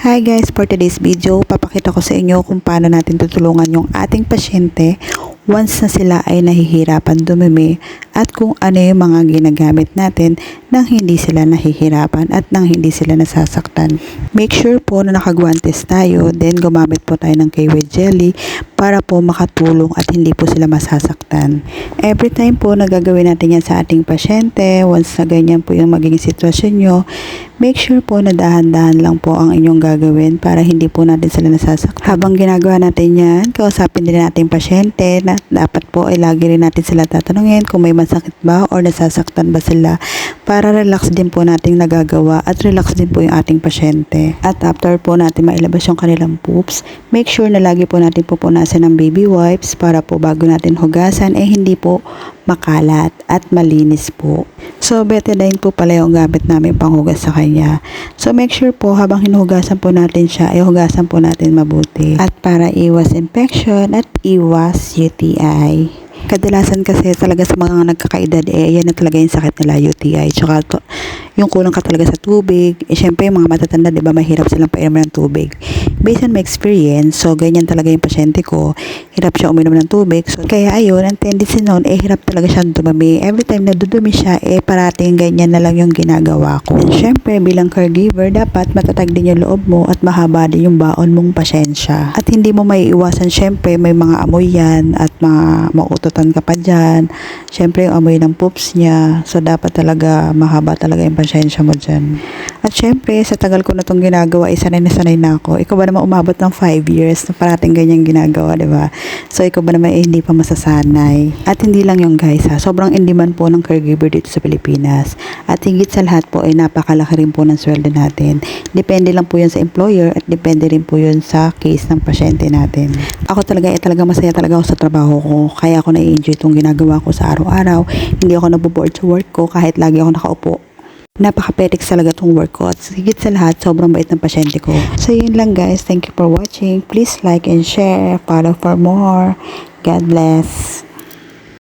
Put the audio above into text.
Hi guys, for today's video, papakita ko sa inyo kung paano natin tutulungan yung ating pasyente once na sila ay nahihirapan dumumi at kung ano yung mga ginagamit natin nang hindi sila nahihirapan at nang hindi sila nasasaktan. Make sure po na nakagwantes tayo, then gumamit po tayo ng K-Way Jelly para po makatulong at hindi po sila masasaktan. Every time po na natin yan sa ating pasyente, once na ganyan po yung maging sitwasyon nyo, make sure po na dahan-dahan lang po ang inyong gagawin para hindi po natin sila nasasaktan. Habang ginagawa natin yan, kausapin din natin pasyente na dapat po ay lagi rin natin sila tatanungin kung may masakit ba or nasasaktan ba sila para relax din po nating nagagawa at relax din po yung ating pasyente. At after po natin mailabas yung kanilang poops, make sure na lagi po natin pupunasan ng baby wipes para po bago natin hugasan eh hindi po makalat at malinis po. So, betadine po pala yung gamit namin panghugas sa kanya. So, make sure po habang hinuhugasan po natin siya, ay hugasan po natin mabuti. At para iwas infection at iwas UTI. Kadalasan kasi talaga sa mga nagkakaedad, eh, yan na talaga yung sakit nila, UTI. Tsaka to, yung kulang ka talaga sa tubig. Eh, syempre, yung mga matatanda, di ba, mahirap silang painom ng tubig. Based on my experience, so, ganyan talaga yung pasyente ko. Hirap siya uminom ng tubig. So, kaya ayun, ang tendency noon, eh, hirap talaga siyang dumami. Every time na dudumi siya, eh, parating ganyan na lang yung ginagawa ko. And syempre, bilang caregiver, dapat matatag din yung loob mo at mahaba din yung baon mong pasyensya. At hindi mo may iwasan, syempre, may mga amoy yan at mga maututan ka pa dyan. Syempre, yung amoy ng poops niya. So, dapat talaga mahaba talaga yung pasyensya mo dyan. At syempre, sa tagal ko na itong ginagawa, eh, sanay na sanay na ako. Ikaw ba naman umabot ng 5 years na parating ganyan ginagawa, di ba? So, ikaw ba naman eh, hindi pa masasanay? At hindi lang yung guys ha, sobrang indiman po ng caregiver dito sa Pilipinas. At higit sa lahat po ay napakalaki rin po ng sweldo natin. Depende lang po yun sa employer at depende rin po yun sa case ng pasyente natin. Ako talaga, eh, talaga masaya talaga ako sa trabaho ko. Kaya ako na-enjoy itong ginagawa ko sa araw-araw. Hindi ako naboboard sa work ko kahit lagi ako nakaupo napaka-petics talaga tong work ko. At higit sa lahat, sobrang bait ng pasyente ko. So, yun lang guys. Thank you for watching. Please like and share. Follow for more. God bless.